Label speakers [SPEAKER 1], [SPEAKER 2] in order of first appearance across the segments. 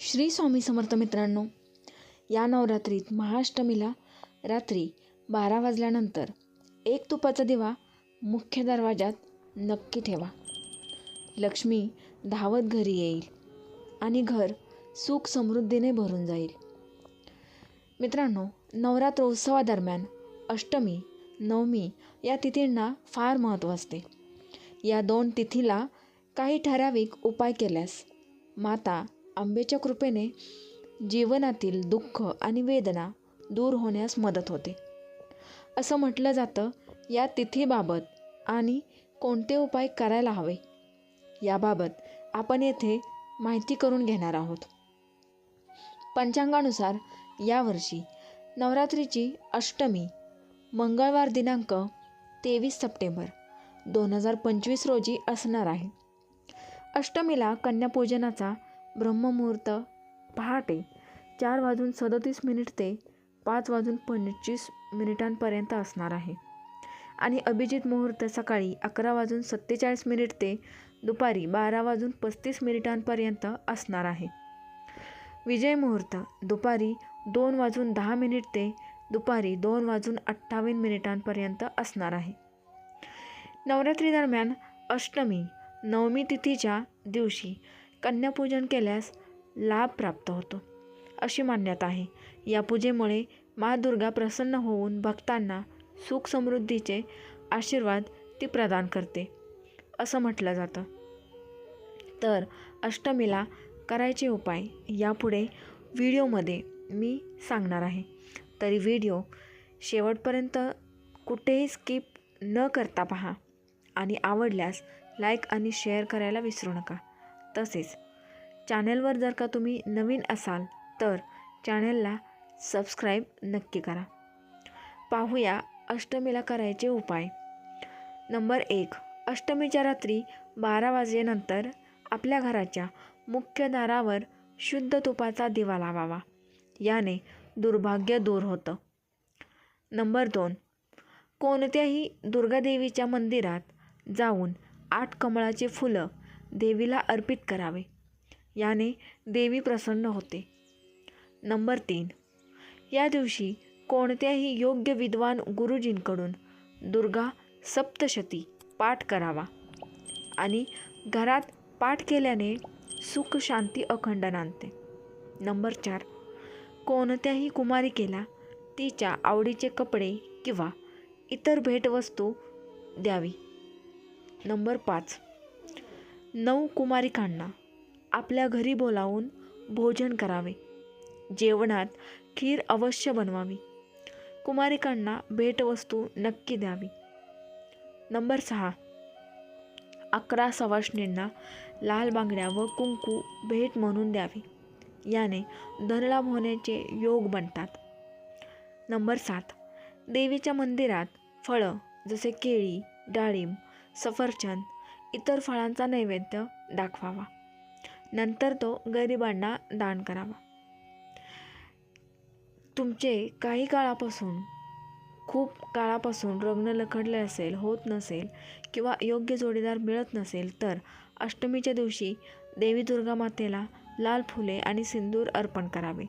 [SPEAKER 1] श्री स्वामी समर्थ मित्रांनो या नवरात्रीत महाअष्टमीला रात्री बारा वाजल्यानंतर एक तुपाचा दिवा मुख्य दरवाजात नक्की ठेवा. लक्ष्मी धावत घरी येईल आणि घर सुख समृद्धीने भरून जाईल. मित्रांनो नवरात्र उत्सवादरम्यान अष्टमी नवमी या तिथींना फार महत्त्व असते. या दोन तिथीला काही ठराविक उपाय केल्यास माता आंबेच्या कृपेने जीवनातील दुःख आणि वेदना दूर होण्यास मदत होते. असं म्हटलं जातं या तिथीबाबत आणि कोणते उपाय करायला हवे याबाबत आपण येथे माहिती करून घेणार आहोत. पंचांगानुसार यावर्षी नवरात्रीची अष्टमी मंगळवार दिनांक तेवीस सप्टेंबर दोन हजार पंचवीस रोजी असणार आहे. अष्टमीला कन्यापूजनाचा ब्रह्ममुहूर्त. पहाटे चार वाजून सदतीस मिनिट ते पाच वाजून पंचवीस मिनिटांपर्यंत असणार आहे. आणि अभिजित मुहूर्त सकाळी अकरा वाजून सत्तेचाळीस मिनिट ते दुपारी बारा वाजून पस्तीस मिनिटांपर्यंत असणार आहे. विजय मुहूर्त दुपारी दोन वाजून दहा मिनिट ते दुपारी दोन वाजून अठ्ठावन्न मिनिटांपर्यंत असणार आहे. नवरात्रीदरम्यान अष्टमी नवमी तिथीच्या दिवशी कन्यापूजन केल्यास लाभ प्राप्त होतो अशी मान्यता आहे. या पूजेमुळे मा दुर्गा प्रसन्न होऊन भक्तांना सुख समृद्धीचे आशीर्वाद ती प्रदान करते असं म्हटलं जातं. तर अष्टमीला करायचे उपाय यापुढे व्हिडिओमध्ये मी सांगणार आहे. तरी व्हिडिओ शेवटपर्यंत कुठेही स्किप न करता पहा आणि आवडल्यास लाईक आणि शेअर करायला विसरू नका. तसेच. चॅनेलवर जर का तुम्ही नवीन असाल तर चॅनेलला सबस्क्राईब नक्की करा. पाहूया अष्टमीला करायचे उपाय. नंबर एक अष्टमीच्या रात्री बारा वाजेनंतर आपल्या घराच्या मुख्य दारावर शुद्ध तुपाचा दिवा लावावा. याने दुर्भाग्य दूर होतं. नंबर दोन कोणत्याही दुर्गादेवीच्या मंदिरात जाऊन आठ कमळाचे फुलं देवीला अर्पित करावे. याने देवी प्रसन्न होते. नंबर तीन. या दिवशी कोणत्याही योग्य विद्वान गुरुजींकडून दुर्गा सप्तशती पाठ करावा आणि घरात पाठ केल्याने सुख शांती अखंड नांदते नंबर चार. कोणत्याही कुमारिकेला तिच्या आवडीचे कपडे किंवा इतर भेटवस्तू द्यावी. नंबर पाच. नऊ कुमारिकांना आपल्या घरी बोलावून भोजन करावे. जेवणात खीर अवश्य बनवावी. कुमारिकांना भेटवस्तू नक्की द्यावी. नंबर सहा. अकरा सवाष्णींना लाल बांगड्या व कुंकू भेट म्हणून द्यावी. याने धनलाभ होण्याचे योग बनतात. नंबर सात. देवीच्या मंदिरात फळं जसे केळी डाळिंब सफरचंद इतर फळांचा नैवेद्य दाखवावा. नंतर तो गरिबांना दान करावा. तुमचे काही काळापासून खूप काळापासून लग्न लखडले असेल होत नसेल किंवा योग्य जोडीदार मिळत नसेल तर अष्टमीच्या दिवशी देवी दुर्गा मातेला लाल फुले आणि सिंदूर अर्पण करावे.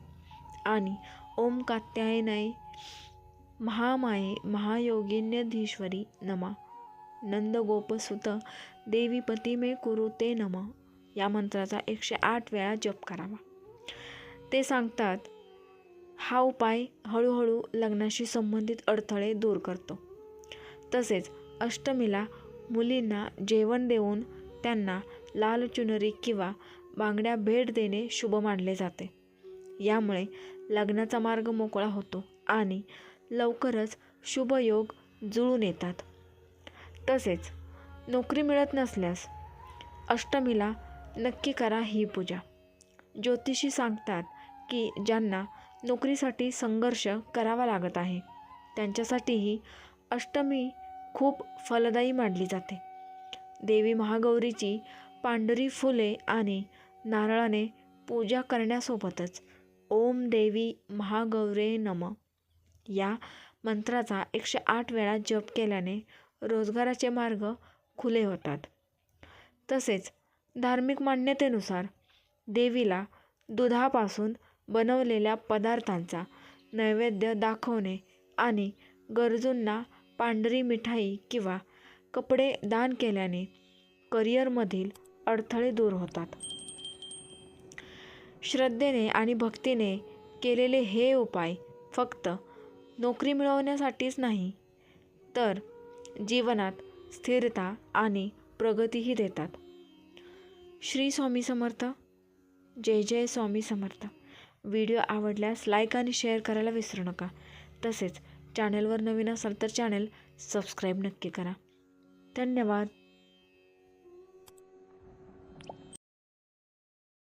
[SPEAKER 1] आणि ओम कात्यायनय महामाये महायोगिन्यधीश्वरी नमा. नंदगोपसुत देवीपती मे कुरु ते नम या मंत्राचा एकशे आठ वेळा जप करावा. ते सांगतात हा उपाय हळूहळू लग्नाशी संबंधित अडथळे दूर करतो. तसेच अष्टमीला मुलींना जेवण देऊन त्यांना लाल चुनरी किंवा बांगड्या भेट देणे शुभ मानले जाते. यामुळे लग्नाचा मार्ग मोकळा होतो आणि लवकरच शुभयोग जुळून येतात. तसेच नोकरी मिळत नसल्यास अष्टमीला नक्की करा ही पूजा. ज्योतिषी सांगतात की ज्यांना नोकरीसाठी संघर्ष करावा लागत आहे त्यांच्यासाठीही अष्टमी खूप फलदायी मानली जाते. देवी महागौरीची पांढरी फुले आणि नारळाने पूजा करण्यासोबतच ओम देवी महागौरे नम या मंत्राचा एकशे आठ वेळा जप केल्याने रोजगाराचे मार्ग खुले होतात. तसेच धार्मिक मान्यतेनुसार देवीला दुधापासून बनवलेल्या पदार्थांचा नैवेद्य दाखवणे आणि गरजूंना पांढरी मिठाई किंवा कपडे दान केल्याने करिअरमधील अडथळे दूर होतात. श्रद्धेने आणि भक्तीने केलेले हे उपाय फक्त नोकरी मिळवण्यासाठीच नाही तर जीवनात स्थिरता आणि प्रगतीही देतात. श्री स्वामी समर्थ. जय जय स्वामी समर्थ. व्हिडिओ आवडल्यास लाईक आणि शेअर करायला विसरू नका. तसेच चॅनलवर नवीन असाल तर चॅनल सबस्क्राईब नक्की करा. धन्यवाद.